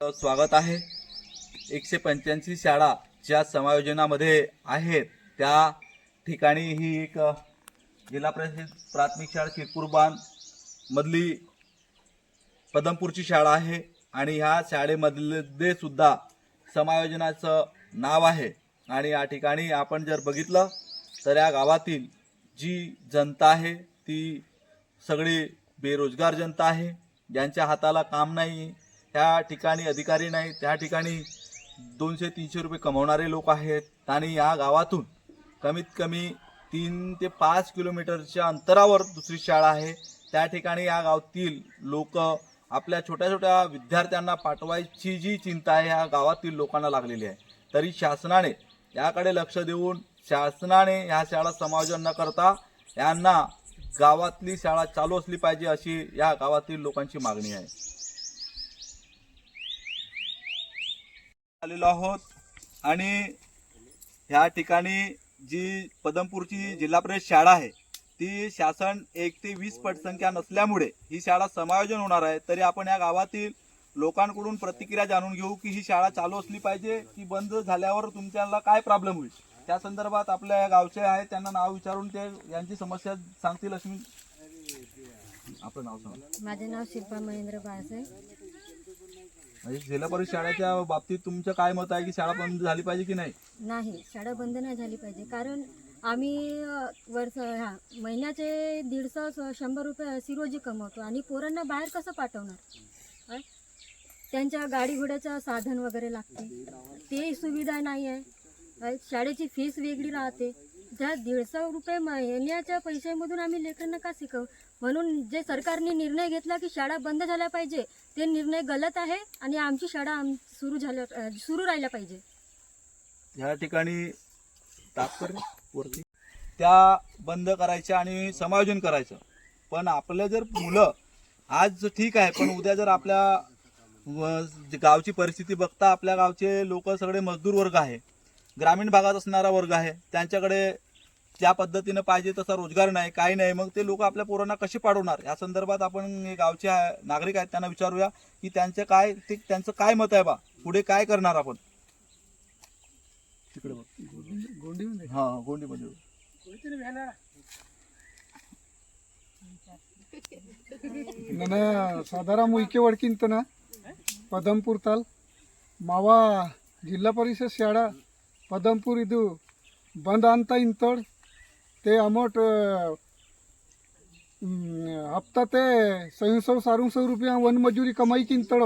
स्वागत आहे. एकशे पंच्याऐंशी शाळा ज्या समायोजनामध्ये आहेत त्या ठिकाणी ही एक जिल्हा परिषद प्राथमिक शाळा शिरपूरबान मधली पदमपूरची शाळा आहे आणि ह्या शाळेमधले सुद्धा समायोजनाचं नाव आहे. आणि या ठिकाणी आपण जर बघितलं तर या गावातील जी जनता आहे ती सगळी बेरोजगार जनता आहे. ज्यांच्या हाताला काम नाही त्या ठिकाणी अधिकारी नाही त्या ठिकाणी दोनशे तीनशे रुपये कमवणारे लोक आहेत. आणि या गावातून कमीत कमी तीन ते पाच किलोमीटरच्या अंतरावर दुसरी शाळा आहे. त्या ठिकाणी या गावातील लोक आपल्या छोट्या छोट्या विद्यार्थ्यांना पाठवायची जी चिंता आहे ह्या गावातील लोकांना लागलेली आहे. तरी शासनाने याकडे लक्ष देऊन शासनाने ह्या शाळा समायोजन न करता यांना गावातली शाळा चालू असली पाहिजे अशी या गावातील लोकांची मागणी आहे. आलेलो आहोत. आणि ह्या ठिकाणी जी पदमपूरची जिल्हा परिषद शाळा आहे ती शासन एक ते वीस पटसंख्या नसल्यामुळे ही शाळा समायोजन होणार आहे. तरी आपण या गावातील लोकांकडून प्रतिक्रिया जाणून घेऊ की ही शाळा चालू असली पाहिजे की बंद झाल्यावर तुमच्याला काय प्रॉब्लेम होईल? त्या संदर्भात आपल्या या गावचे आहेत त्यांना नाव विचारून ते यांची समस्या सांगतील अशी आपलं नाव सांग. माझे नाव शिल्पा महेंद्र बाळासाहेब. म्हणजे जिल्हा परिषद शाळेच्या बाबतीत तुमचं काय मत आहे की शाळा बंद झाली पाहिजे की नाही? नाही शाळा बंद नाही झाली पाहिजे. कारण आम्ही वर्ष ह्या महिन्याचे दीडशे शंभर रुपये सिरोजी रोजी कमवतो आणि पोरांना बाहेर कसं पाठवणार? त्यांच्या गाडी घोड्याचं साधन वगैरे लागते. ते सुविधा नाही आहे. शाळेची फीस वेगळी राहते. त्या दीडशे रुपये महिन्याच्या पैशामधून आम्ही लेकरांना का शिकव? म्हणून जे सरकारने निर्णय घेतला की शाळा बंद झाल्या पाहिजे ते निर्णय गलत आहे आणि आमची शाळा सुरू झाल्या सुरू राहिल्या पाहिजे. या ठिकाणी तात्पर्य वरती. त्या बंद करायच्या आणि समायोजन करायचं. पण आपलं जर मुलं आज ठीक आहे पण उद्या जर आपल्या गावची परिस्थिती बघता आपल्या गावचे लोक सगळे मजदूर वर्ग आहे ग्रामीण भागात असणारा वर्ग आहे त्यांच्याकडे ज्या पद्धतीनं पाहिजे तसा रोजगार नाही काही नाही मग ते लोक आपल्या पोरांना कसे पाडवणार? या संदर्भात आपण गावचे नागरिक आहेत त्यांना विचारूया की त्यांचं काय ते त्यांचं काय मत आहे बा? पुढे काय करणार आपण? तिकडे हा गोंडी साधाराम उईके वडकीन तर ना पदमपूर ताल मावा जिल्हा परिषद शाळा पदमपूर इदू बंद आणता इंतड ते अमाऊंट हप्ता ते सौ सारू सौ रुपया वन मजुरी कमाई किंतळ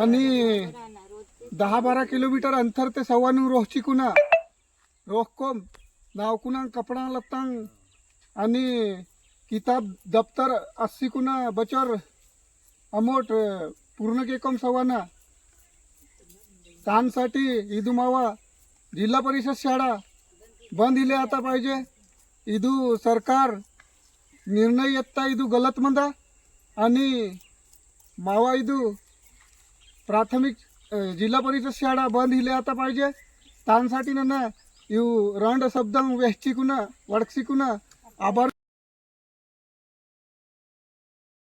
आणि दहा बारा किलोमीटर अंतर ते सव्वानू रोहची कुणा. रोहकोम नाव कुणा कपडा लत्तांग आणि किताब दप्तर अस्सी कुणा बचर अमोट पूर्ण केकम सव्वाना. तानसाठी इदुमावा जिल्हा परिषद शाळा बंद इले आता पाहिजे. इदू सरकार निर्णय येत्ता इदू गलत म्हणता आणि मावा इदू प्राथमिक जिल्हा परिषद शाळा बंद इले आता पाहिजे. तानसाठी ना इव शब्द ಶಬ್ದ ವೆಹಚಿಕುನ ವಡಕ್ಸಿಕುನ आभार